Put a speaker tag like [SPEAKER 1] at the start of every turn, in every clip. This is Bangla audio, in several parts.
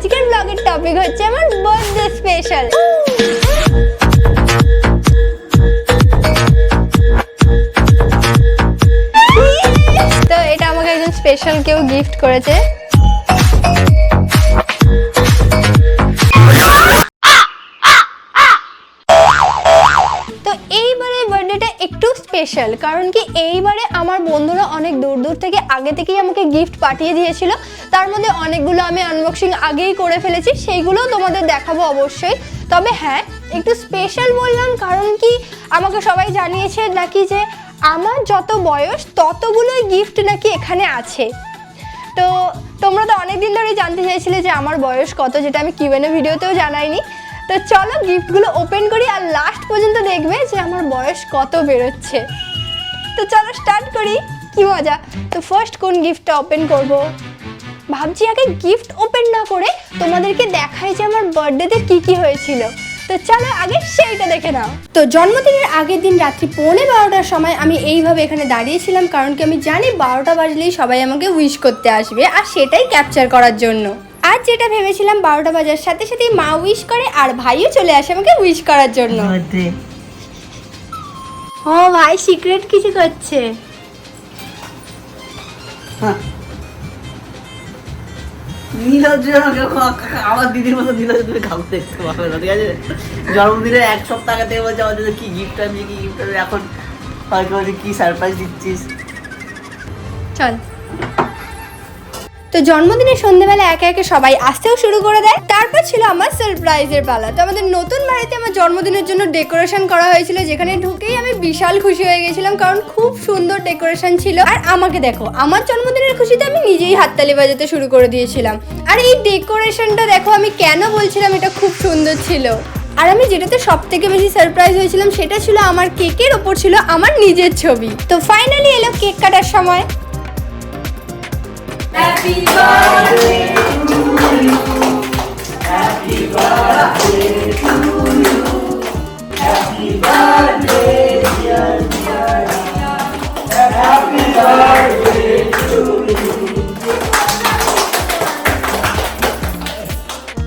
[SPEAKER 1] আজকের ব্লগের টপিক হচ্ছে আমার বার্থডে স্পেশাল তো এটা আমাকে একজন স্পেশাল কেউ গিফট করেছে। স্পেশাল কারণ কি এইবারে আমার বন্ধুরা অনেক দূর দূর থেকে আগে থেকেই আমাকে গিফট পাঠিয়ে দিয়েছিল। তার মধ্যে অনেকগুলো আমি আনবক্সিং আগেই করে ফেলেছি, সেইগুলোও তোমাদের দেখাবো অবশ্যই। তবে হ্যাঁ একটু স্পেশাল বললাম, কারণ কি আমাকে সবাই জানিয়েছে নাকি যে আমার যত বয়স ততগুলোই গিফট নাকি এখানে আছে। তো তোমরা তো অনেকদিন ধরেই জানতে চাইছিলে যে আমার বয়স কত, যেটা আমি কিউএনএ ভিডিওতেও জানাইনি। তো চলো গিফটগুলো ওপেন করি আর লাস্ট পর্যন্ত দেখবে যে আমার বয়স কত বেরোচ্ছে। তো চলো স্টার্ট করি। কি মজা। তো ফার্স্ট কোন গিফটটা ওপেন করব? ভাবছি আগে গিফট ওপেন না করে তোমাদেরকে দেখাই যে আমার বার্থডেতে কি কি হয়েছিল। তো চলো আগে সেইটা দেখে নাও। তো জন্মদিনের আগের দিন রাত্রি পৌনে বারোটার সময় আমি এইভাবে এখানে দাঁড়িয়েছিলাম কারণ কি আমি জানি বারোটা বাজলেই সবাই আমাকে উইশ করতে আসবে আর সেটাই ক্যাপচার করার জন্য। আজ যেটা ভেবেছিলাম বারোটা বাজার সাথে সাথেই মা উইশ করে আর ভাইও চলে আসে আমাকে উইশ করার জন্য। ও ভাই সিক্রেট কিছু করছে।
[SPEAKER 2] আমাকে আমার দিদির মতো নীলজ তুমি খাব দেখতে পাবে না ঠিক আছে? জন্মদিনের এক সপ্তাহ আগে থেকে বলছে আমাদের কি গিফট আনবি কি গিফট আনবি এখন হয়তো কি সারপ্রাইজ দিচ্ছিস?
[SPEAKER 1] চল। তো জন্মদিনের সন্ধ্যেবেলা একে একে সবাই আসতেও শুরু করে দেয়। তারপর ছিল আমার সারপ্রাইজের পালা। তো আমাদের নতুন বাড়িতে আমার জন্মদিনের জন্য ডেকোরেশন করা হয়েছিল, যেখানে ঢুকেই আমি বিশাল খুশি হয়ে গেছিলাম, কারণ খুব সুন্দর ডেকোরেশন ছিল। আর আমাকে দেখো, আমার জন্মদিনের খুশিতে আমি নিজেই হাততালি বাজাতে শুরু করে দিয়েছিলাম। আর এই ডেকোরেশনটা দেখো, আমি কেন বলছিলাম এটা খুব সুন্দর ছিল? আর আমি যেটাতে সব থেকে বেশি সারপ্রাইজ হয়েছিলাম, সেটা ছিল আমার কেকের ওপর ছিল আমার নিজের ছবি। তো ফাইনালি এলো কেক কাটার সময়।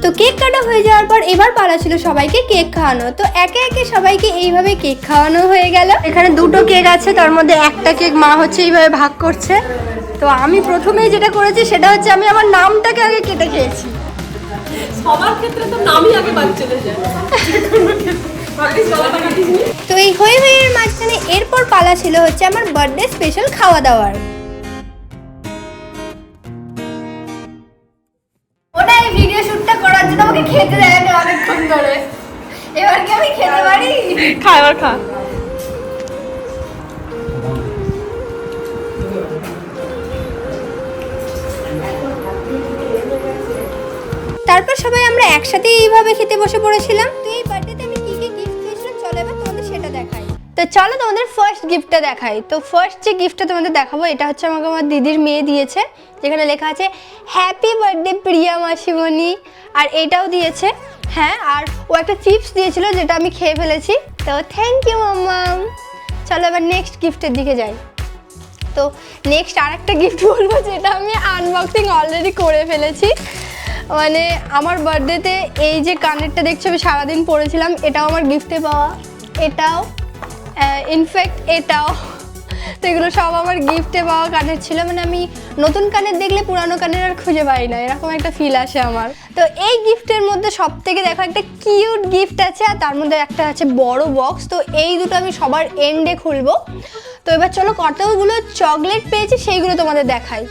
[SPEAKER 1] তো কেক কাটা হয়ে যাওয়ার পর এবার পালা ছিল সবাইকে কেক খাওয়ানো। তো একে একে সবাইকে এইভাবে কেক খাওয়ানো হয়ে গেল। এখানে দুটো কেক আছে, তার মধ্যে একটা কেক মা হচ্ছে এইভাবে ভাগ করছে। তো আমি প্রথমেই যেটা করেছি সেটা হচ্ছে আমি আমার নামটাকে আগে কেটে খেয়েছি।
[SPEAKER 3] সবার ক্ষেত্রে তো নামই আগে বাদ চলে যায়।
[SPEAKER 1] তো এই হয়ে হয়ে এর মাঝখানে এরপর পালা ছিল হচ্ছে আমার বার্থডে স্পেশাল খাওয়া দাওয়ার। ওটা এই ভিডিও শুটটা করার জন্য আমাকে খেতে দেয় অনেকক্ষণ ধরে। এবার কি আমি খেতে পারি?
[SPEAKER 3] খা।
[SPEAKER 1] তারপর সবাই আমরা একসাথে এইভাবে খেতে বসে পড়েছিলাম। তো এই বার্থডেতে আমি কি কি গিফট পেয়েছিলাম চলো এবার তোমাদের সেটা দেখাই। তো চলো তোমাদের ফার্স্ট গিফটটা দেখাই। তো ফার্স্ট যে গিফটটা তোমাদের দেখাবো, এটা হচ্ছে আমাকে আমার দিদির মেয়ে দিয়েছে, যেখানে লেখা আছে হ্যাপি বার্থডে প্রিয়া মাসিমণি। আর এটাও দিয়েছে হ্যাঁ আর ও একটা চিপস দিয়েছিল, যেটা আমি খেয়ে ফেলেছি। তো থ্যাংক ইউ মাম্মাম চলো এবার নেক্সট গিফটের দিকে যাই। তো নেক্সট আর একটা গিফট বলব, যেটা আমি আনবক্সিং অলরেডি করে ফেলেছি। মানে আমার বার্থডেতে এই যে কানেরটা দেখছ, আমি সারাদিন পরেছিলাম, এটাও আমার গিফটে পাওয়া। এটাও ইনফ্যাক্ট এটাও। তো এগুলো সব আমার গিফটে পাওয়া কানের ছিল। মানে আমি নতুন কানের দেখলে পুরানো কানের আর খুঁজে পাই না, এরকম একটা ফিল আসে আমার। তো এই গিফটের মধ্যে সব থেকে দেখো, একটা কিউট গিফট আছে, আর তার মধ্যে একটা আছে বড় বক্স তো এই দুটো আমি সবার এন্ডে খুলবো। তো এবার চলো, কতগুলো চকলেট পেয়েছি, সেইগুলো তোমাদের দেখাই।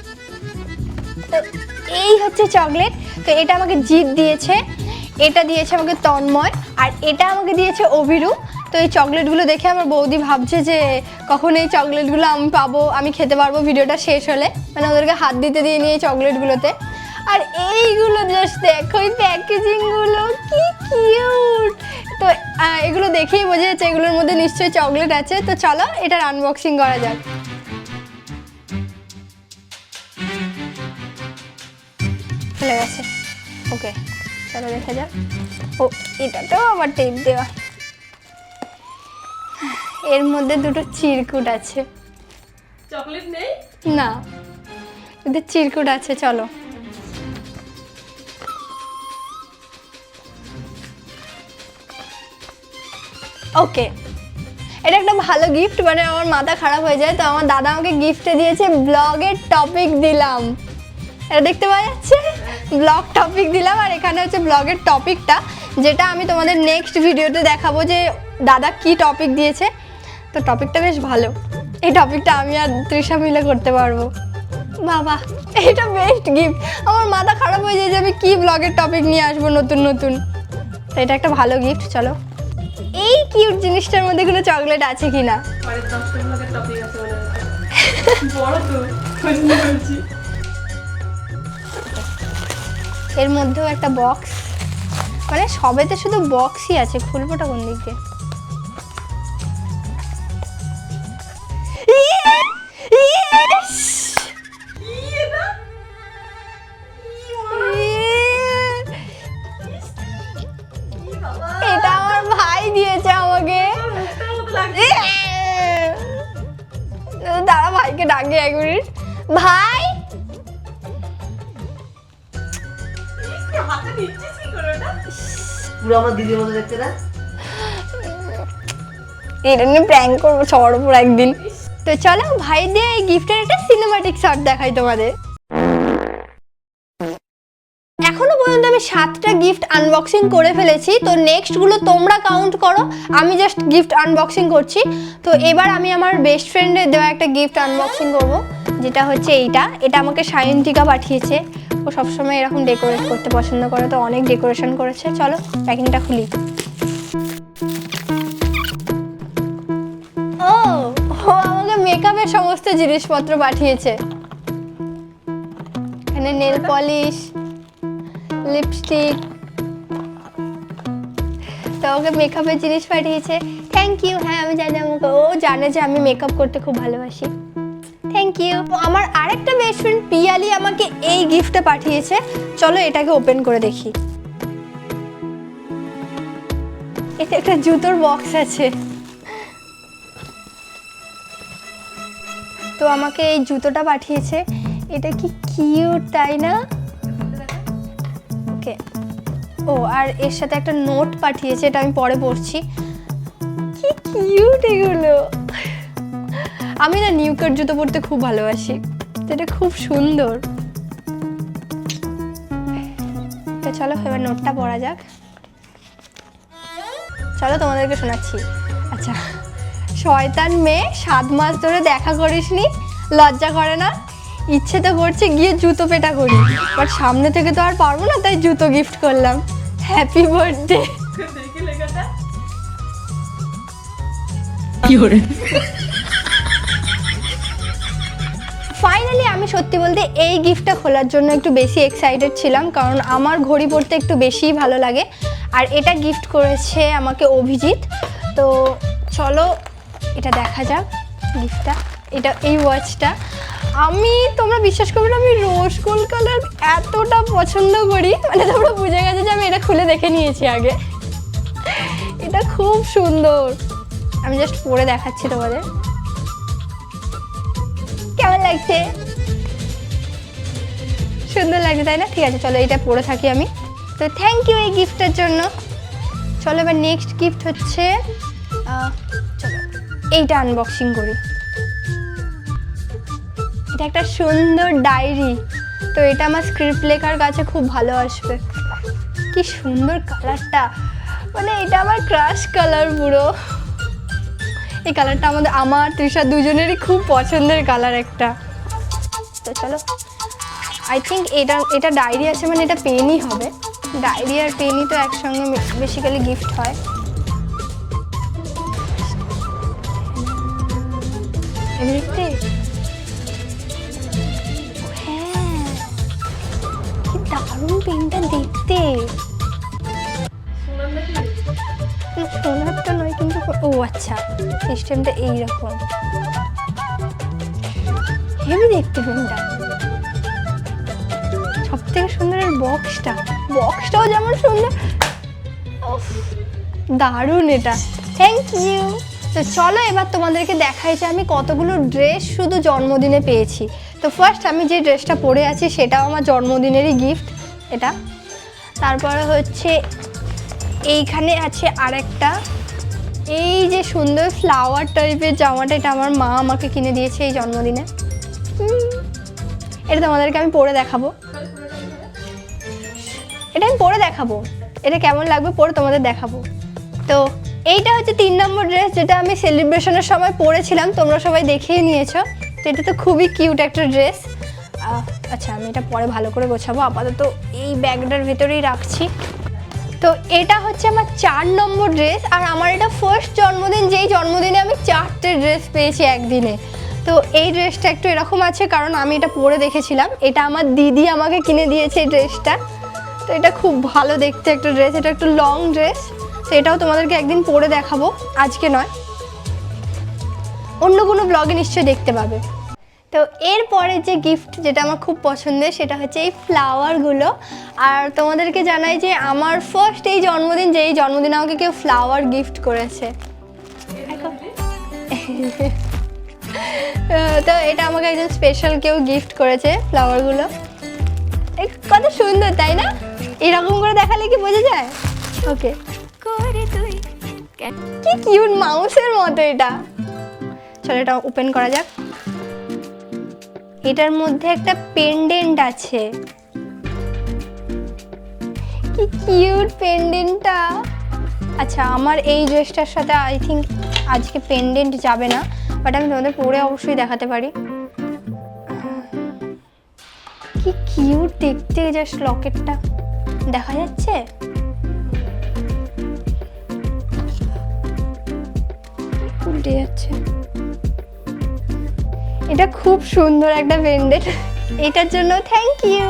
[SPEAKER 1] তো এই হচ্ছে চকলেট। তো এটা আমাকে জিৎ দিয়েছে। এটা দিয়েছে আমাকে তন্ময়। আর এটা আমাকে দিয়েছে অভিরু। তো এই চকলেটগুলো দেখে আমার বৌদি ভাবছে যে, কখন এই চকলেটগুলো আমি পাবো? আমি খেতে পারব? ভিডিওটা শেষ হলে। মানে ওদেরকে হাত দিতে দিয়ে নিয়ে এই চকলেটগুলোতে। আর এইগুলো জাস্ট দেখো, এই প্যাকেজিংগুলো, কি কিউট তো এগুলো দেখেই বোঝা যাচ্ছে এগুলোর মধ্যে নিশ্চয়ই চকলেট আছে। তো চলো এটার আনবক্সিং করা যাক। চলে গেছে ওকে চলো দেখা যাক ও এটাতেও আবার টেপ দেওয়া এর মধ্যে দুটো চিরকুট আছে
[SPEAKER 3] চকলেট নেই
[SPEAKER 1] না দুটো চিরকুট আছে চলো ওকে এটা একটা ভালো গিফট মানে আমার মাথা খারাপ হয়ে যায় তো আমার দাদা আমাকে গিফটে দিয়েছে ব্লগের টপিক দিলাম। এটা দেখতে পাওয়া যাচ্ছে? ব্লগ টপিক দিলাম, আর এখানে হচ্ছে ব্লগের টপিকটা যেটা আমি তোমাদের নেক্সট ভিডিওতে দেখাবো যে দাদা কি টপিক দিয়েছে। তো টপিকটা বেশ ভালো। এই টপিকটা আমি আর তৃষা মিলে করতে পারব। বাবা, এটা বেস্ট গিফট আমার মাথা খারাপ হয়ে যায় যে আমি কী ব্লগের টপিক নিয়ে আসব নতুন নতুন। তো এটা একটা ভালো গিফট চলো। এই কিউট জিনিসটার মধ্যে কোনো চকলেট আছে কি না
[SPEAKER 3] মনে। বড় তো
[SPEAKER 1] এর মধ্যেও একটা বক্স মানে সবেতে শুধু বক্সই আছে খুলবোটা কোন দিক দিয়ে
[SPEAKER 3] হাতে নিচ্ছিস কি করে ওটা?
[SPEAKER 2] পুরো আমার দিদির মতো দেখতে না?
[SPEAKER 1] এটা নিয়ে প্র্যাঙ্ক করব সবার উপর একদিন। তো চলো ভাই দিয়ে এই গিফটের একটা সিনেমাটিক শট দেখাই তোমাদের। এখনও পর্যন্ত আমি সাতটা গিফট আনবক্সিং করে ফেলেছি। তো নেক্সটগুলো তোমরা কাউন্ট করো। আমি জাস্ট গিফট আনবক্সিং করছি। তো এবার আমি আমার বেস্ট ফ্রেন্ডের দেওয়া একটা গিফট আনবক্সিং করব। যেটা হচ্ছে এইটা। এটা আমাকে সায়ন্তিকা পাঠিয়েছে। ও সবসময় এরকম ডেকোরেট করতে পছন্দ করে, তো অনেক ডেকোরেশন করেছে। চলো প্যাকিংটা খুলি। ও ও আমাকে মেকআপের সমস্ত জিনিসপত্র পাঠিয়েছে। এখানে নেল পলিশ লিপস্টিক তো ওকে মেকআপের জিনিস পাঠিয়েছে। থ্যাংক ইউ হ্যাঁ আমি জানি আমাকে। ও জানে যে আমি মেকআপ করতে খুব ভালোবাসি। ইউ। আমার আরেকটা বেস্ট ফ্রেন্ড পিয়ালি আমাকে এই গিফটটা পাঠিয়েছে। চলো এটাকে ওপেন করে দেখি। এতে একটা জুতোর বক্স আছে। তো আমাকে এই জুতোটা পাঠিয়েছে। এটা কি কিউট তাই না? ওকে ও, আর এর সাথে একটা নোট পাঠিয়েছে, এটা আমি পরে পড়ছি। কি কিউট এগুলো। আমি না নিউকার জুতো পরতে খুব ভালোবাসি। তো এটা খুব সুন্দর। তো চলো এবার নোটটা পড়া যাক। চলো তোমাদেরকে শোনাচ্ছি। আচ্ছা শয়তান মেয়ে সাত মাস ধরে দেখা করিসনি লজ্জা করে না? ইচ্ছে তো করছে গিয়ে জুতো পেটা করি বাট সামনে থেকে তো আর পারব না তাই জুতো গিফট করলাম। হ্যাপি বার্থডে
[SPEAKER 3] দেখি
[SPEAKER 1] আমি সত্যি বলতে এই গিফটটা খোলার জন্য একটু বেশি এক্সাইটেড ছিলাম, কারণ আমার ঘড়ি পরতে একটু বেশিই ভালো লাগে। আর এটা গিফট করেছে আমাকে অভিজিৎ। তো চলো, এটা দেখা যাক গিফটটা এটা এই ওয়াচটা আমি, তোমরা বিশ্বাস করবে না, আমি রোজ গোল্ড কালার এতটা পছন্দ করি। মানে তোমরা বুঝে গেছো যে আমি এটা খুলে দেখে নিয়েছি আগে। এটা খুব সুন্দর। আমি জাস্ট পরে দেখাচ্ছি তোমাদের। কেমন লাগছে? সুন্দর লাগছে, তাই না? ঠিক আছে, চলো এটা পরে থাকি আমি। তো থ্যাংক ইউ এই গিফটের জন্য। চলো এবার নেক্সট গিফট হচ্ছে চলো, এইটা আনবক্সিং করি। এটা একটা সুন্দর ডায়েরি তো এটা আমার স্ক্রিপ্ট লেখার কাছে খুব ভালো আসবে। কি সুন্দর কালারটা মানে এটা আমার ক্রাশ কালার পুরো। এই কালারটা আমাদের, আমার, তৃষা দুজনেরই খুব পছন্দের কালার একটা। তো চলো। আই থিঙ্ক এটা এটা ডায়েরি আছে মানে এটা পেনই হবে। ডায়েরি আর পেনই তো একসঙ্গে বেসিক্যালি গিফট হয়। হ্যাঁ। দারুণ পেনটা দেখতে। নয় কিন্তু ও আচ্ছা সিস্টেমটা দেখতে পেনটা থেকে সুন্দর এর বক্সটা বক্সটাও যেমন সুন্দর। দারুণ এটা। থ্যাংক ইউ তো চলো এবার তোমাদেরকে দেখাই যে আমি কতগুলো ড্রেস শুধু জন্মদিনে পেয়েছি। তো ফার্স্ট আমি যে ড্রেসটা পরে আছি সেটাও আমার জন্মদিনেরই গিফট এটা। তারপরে হচ্ছে এইখানে আছে আরেকটা। এই যে সুন্দর ফ্লাওয়ার টাইপের জামাটা, এটা আমার মা আমাকে কিনে দিয়েছে এই জন্মদিনে। এটা তোমাদেরকে আমি পরে দেখাবো। এটা আমি পরে দেখাবো। এটা কেমন লাগবে পরে তোমাদের দেখাবো। তো এইটা হচ্ছে তিন নম্বর ড্রেস যেটা আমি সেলিব্রেশনের সময় পরেছিলাম, তোমরা সবাই দেখেই নিয়েছো। তো এটা তো খুবই কিউট একটা ড্রেস আচ্ছা আমি এটা পরে ভালো করে গোছাবো। আপাতত এই ব্যাগটার ভেতরেই রাখছি। তো এটা হচ্ছে আমার চার নম্বর ড্রেস আর আমার এটা ফার্স্ট জন্মদিন, যেই জন্মদিনে আমি চারটে ড্রেস পেয়েছি একদিনে। তো এই ড্রেসটা একটু এরকম আছে, কারণ আমি এটা পরে দেখেছিলাম। এটা আমার দিদি আমাকে কিনে দিয়েছে এই ড্রেসটা তো এটা খুব ভালো দেখতে একটা ড্রেস এটা একটু লং ড্রেস তো এটাও তোমাদেরকে একদিন পরে দেখাবো, আজকে নয়। অন্য কোনো ব্লগে নিশ্চয়ই দেখতে পাবে। তো এরপরে যে গিফট যেটা আমার খুব পছন্দের, সেটা হচ্ছে এই ফ্লাওয়ারগুলো আর তোমাদেরকে জানাই যে আমার ফার্স্ট এই জন্মদিন যে এই জন্মদিনে আমাকে কেউ ফ্লাওয়ার গিফট করেছে। তো এটা আমাকে একজন স্পেশাল কেউ গিফট করেছে ফ্লাওয়ারগুলো কত সুন্দর, তাই না? এরকম করে দেখালে কি বোঝা যায়? ওকে কি কিউট মাউসের মতো এটা। চলো এটা ওপেন করা যাক। এটার মধ্যে একটা পেন্ডেন্ট আছে। কি কিউট পেন্ডেন্টটা আচ্ছা আমার এই ড্রেসটার সাথে আই থিঙ্ক আজকে পেন্ডেন্ট যাবে না বাট আমি তোমাদের পরে অবশ্যই দেখাতে পারি। কি কিউট দেখতে জাস্ট লকেটটা দেখা যাচ্ছে? উল্টে যাচ্ছে। এটা খুব সুন্দর একটা ব্যান্ডেড এটার জন্য থ্যাংক ইউ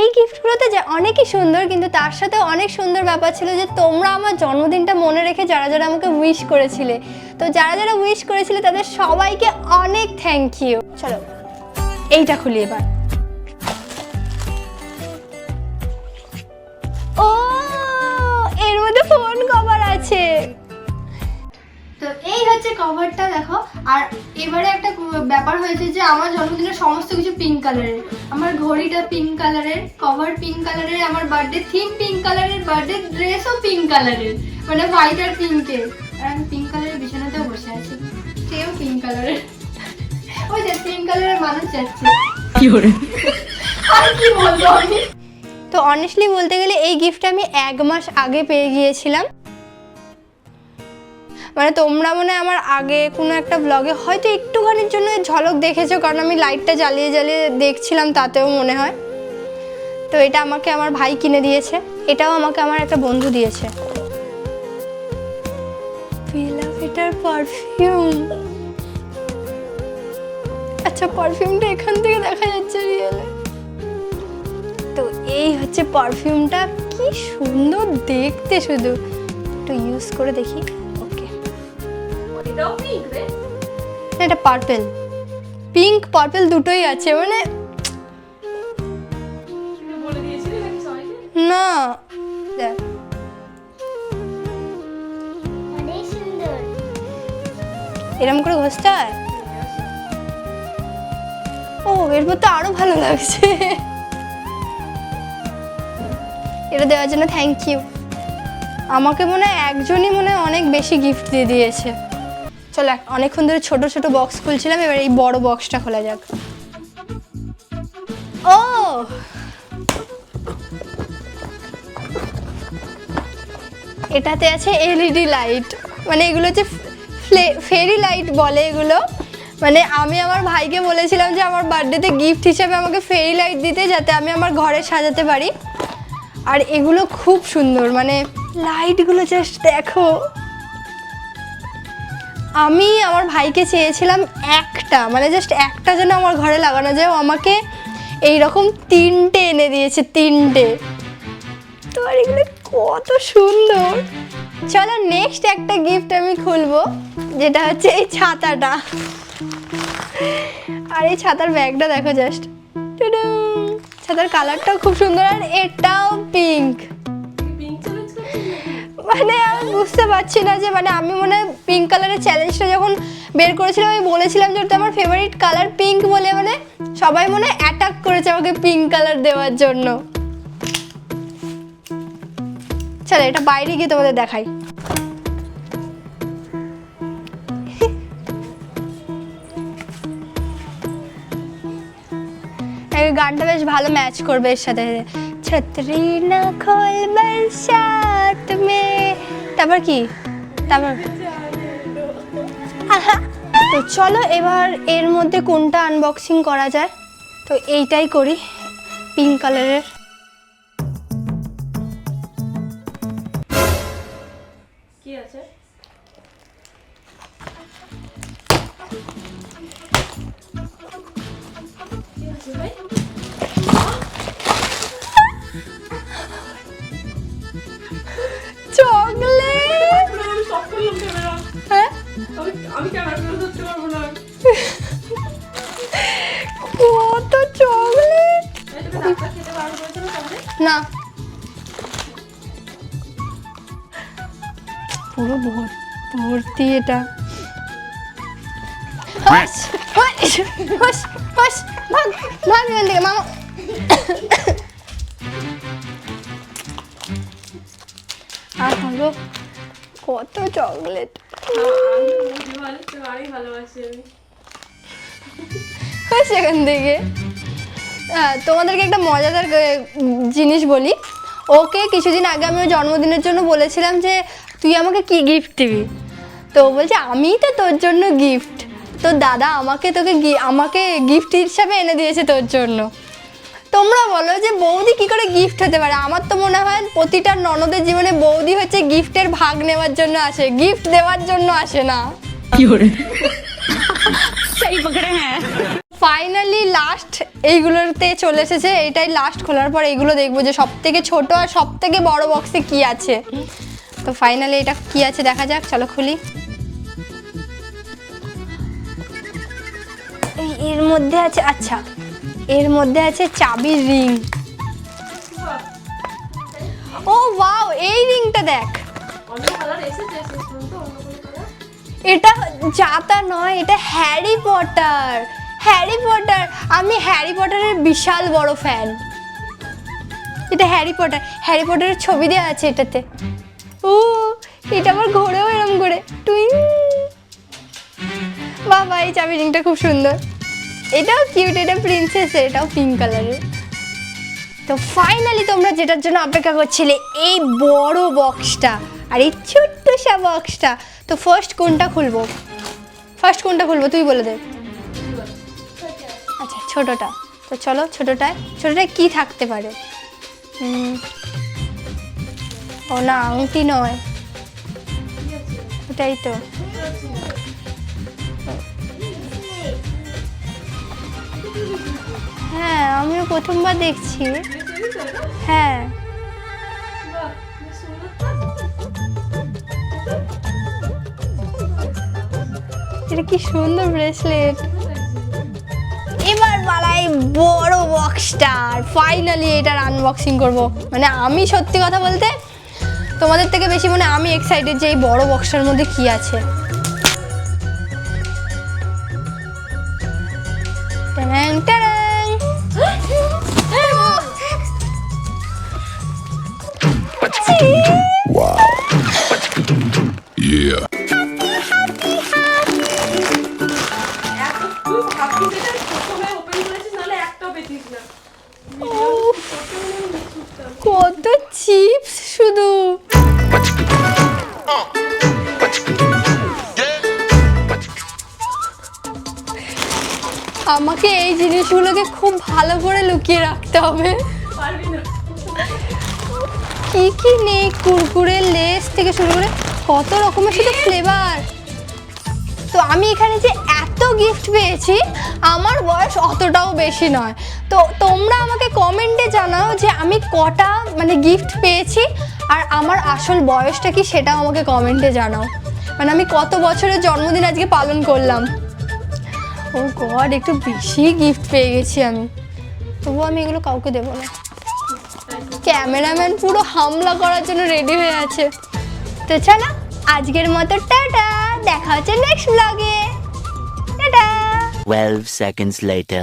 [SPEAKER 1] এই গিফটগুলোতে যে অনেকই সুন্দর, কিন্তু তার সাথে অনেক সুন্দর ব্যাপার ছিল যে তোমরা আমার জন্মদিনটা মনে রেখে যারা যারা আমাকে উইশ করেছিলে। তো যারা যারা উইশ করেছিলে, তাদের সবাইকে অনেক থ্যাংক ইউ চলো, এইটা খুলি এবার। কভারটা দেখো। আর এবারে একটা ব্যাপার হয়েছে যে আমার জন্মদিনের সমস্ত কিছু পিঙ্ক কালারের আমার ঘড়িটা পিঙ্ক কালারের কভার পিঙ্ক কালারের আমার বার্থডে থিম পিঙ্ক কালারের বার্থডে ড্রেসও পিঙ্ক কালারের মানে হোয়াইট আর পিঙ্কের আর আমি পিঙ্ক কালারের বিছানাতেও বসে আছি। সেও পিঙ্ক কালারের ওই যে পিঙ্ক কালারের মানুষ যাচ্ছে। আর কি বলব আমি? তো অনেস্টলি বলতে গেলে এই গিফট আমি এক মাস আগে পেয়ে গিয়েছিলাম। মানে তোমরা মনে আমার আগে কোনো একটা ব্লগে হয়তো একটুখানির জন্য ঝলক দেখেছ, কারণ আমি লাইটটা জ্বালিয়ে জ্বালিয়ে দেখছিলাম তাতেও মনে হয়। তো এটা আমাকে আমার ভাই কিনে দিয়েছে, এটাও আমাকে আমার একটা বন্ধু দিয়েছে। পারফিউম আচ্ছা পারফিউমটা এখান থেকে দেখা যাচ্ছে রিয়েলে তো এই হচ্ছে পারফিউমটা কি সুন্দর দেখতে শুধু। একটু ইউজ করে দেখি।
[SPEAKER 3] পিঙ্ক রে
[SPEAKER 1] এটা পার্পেল পিঙ্ক পার্পেল দুটোই আছে মানে না দেখ। এরম করে ঘষতে হয়? ও এরপর তো আরও ভালো লাগছে। এটা দেওয়ার জন্য থ্যাংক ইউ আমাকে মনে হয় একজনই মনে হয় অনেক বেশি গিফট দিয়ে দিয়েছে। চলো অনেকক্ষণ ধরে ছোট ছোট বক্স খুলছিলাম, এবার এই বড় বক্সটা খোলা যাক। ও! এটাতে আছে এলইডি লাইট মানে এগুলো হচ্ছে ফেরি লাইট বলে এগুলো। মানে আমি আমার ভাইকে বলেছিলাম যে আমার বার্থডেতে গিফট হিসেবে আমাকে ফেরি লাইট দিতে, যাতে আমি আমার ঘরে সাজাতে পারি। আর এগুলো খুব সুন্দর মানে লাইটগুলো জাস্ট দেখো। আমি আমার ভাইকে চেয়েছিলাম একটা মানে জাস্ট একটা যেন আমার ঘরে লাগানো যায়। আমাকে এই রকম তিনটে এনে দিয়েছে, তিনটে। তো আর এগুলো কত সুন্দর। চলো নেক্সট একটা গিফট আমি খুলবো, যেটা হচ্ছে এই ছাতাটা। আর এই ছাতার ব্যাগটা দেখো জাস্ট ছাতার কালারটাও খুব সুন্দর আর এটাও পিঙ্ক মানে আমি বুঝতে পারছি না যে মানে আমি মনে হয় পিঙ্ক কালারের চ্যালেঞ্জটা যখন বের করেছিলাম, আমি বলেছিলাম যে, ওটা আমার ফেভারিট কালার পিঙ্ক বলে মানে সবাই মনে হয় অ্যাটাক করেছে আমাকে পিঙ্ক কালার দেওয়ার জন্য। চলো, এটা বাইরে গিয়ে তোমাদের দেখাই। গানটা বেশ ভালো ম্যাচ করবে এর সাথে। ছত্রি না খোল বরসাত মে তারপর কি? তারপর। তো চলো এবার এর মধ্যে কোনটা আনবক্সিং করা যায়? তো এইটাই করি পিঙ্ক কালারের
[SPEAKER 3] কি
[SPEAKER 1] ভর্তি এটা মামা। আর হলো কত চকলেট সেখান থেকে। হ্যাঁ, তোমাদেরকে একটা মজাদার জিনিস বলি। ওকে কিছুদিন আগে আমি ওর জন্মদিনের জন্য বলেছিলাম যে তুই আমাকে কি গিফট দিবি? তো বলছে আমিই তো তোর জন্য গিফট তো দাদা আমাকে তোকে গি- আমাকে গিফট হিসাবে এনে দিয়েছে তোর জন্য। তোমরা বলো যে বৌদি কি করে গিফট হতে পারে? আমার তো মনে হয় প্রতিটা ননদের জীবনে বৌদি হচ্ছে গিফটের ভাগ নেওয়ার জন্য আসে। গিফট দেওয়ার জন্য আসে না। ফাইনালি লাস্ট এইগুলোতে চলে এসেছে। এটাই লাস্ট খোলার পর এইগুলো দেখব যে সব থেকে ছোট আর সব থেকে বড় বক্সে কি আছে। তো ফাইনালি এটা কি আছে দেখা যাক, চলো খুলি। এর মধ্যে আছে আচ্ছা এর মধ্যে আছে চাবির রিং ও ওয়াও এই রিংটা দেখ। এটা যাতা নয়, এটা হ্যারি পটার হ্যারি পটার আমি হ্যারি পটারের বিশাল বড় ফ্যান এটা হ্যারি পটার হ্যারি পটারের ছবি দেওয়া আছে এটাতে। ও, এটা আবার ঘোরেও এরম করে। টুইং। বাবা, এই চাবি রিংটা খুব সুন্দর। এটাও কিউট এটা প্রিন্সেস এটাও পিঙ্ক কালারের তো ফাইনালি তোমরা যেটার জন্য অপেক্ষা করছিলে, এই বড় বক্সটা আর এই ছোট্ট সা বক্সটা তো ফার্স্ট কোনটা খুলবো? ফার্স্ট কোনটা খুলবো, তুই বলে দে। আচ্ছা ছোটটা। তো চলো, ছোটটায় ছোটটায় কি থাকতে পারে? ও না, আংটি নয়। ওটাই তো। হ্যাঁ আমিও প্রথমবার দেখছি। হ্যাঁ। এটা কি সুন্দর ব্রেসলেট। এবার বালাই বড় বক্সটা ফাইনালি এটার আনবক্সিং করব। মানে আমি সত্যি কথা বলতে তোমাদের থেকে বেশি মনে আমি এক্সাইটেড যে এই বড় বক্সটার মধ্যে কি আছে। কুরকুরে লেস থেকে শুরু করে কত রকমের শুধু ফ্লেভার তো আমি এখানে যে এত গিফট পেয়েছি, আমার বয়স অতটাও বেশি নয়। তো তোমরা আমাকে কমেন্টে জানাও যে আমি কটা মানে গিফট পেয়েছি, আর আমার আসল বয়সটা কি সেটাও আমাকে কমেন্টে জানাও। মানে আমি কত বছরের জন্মদিন আজকে পালন করলাম। ও গড, একটু বেশি গিফট পেয়ে গেছি আমি। তবুও আমি এগুলো কাউকে দেবো না। ক্যামেরাম্যান পুরো হামলা করার জন্য রেডি হয়ে আছে। তো চলো, আজকের মতো টাটা, দেখা হচ্ছে নেক্সট ব্লগে টাটা।
[SPEAKER 4] 12 seconds later.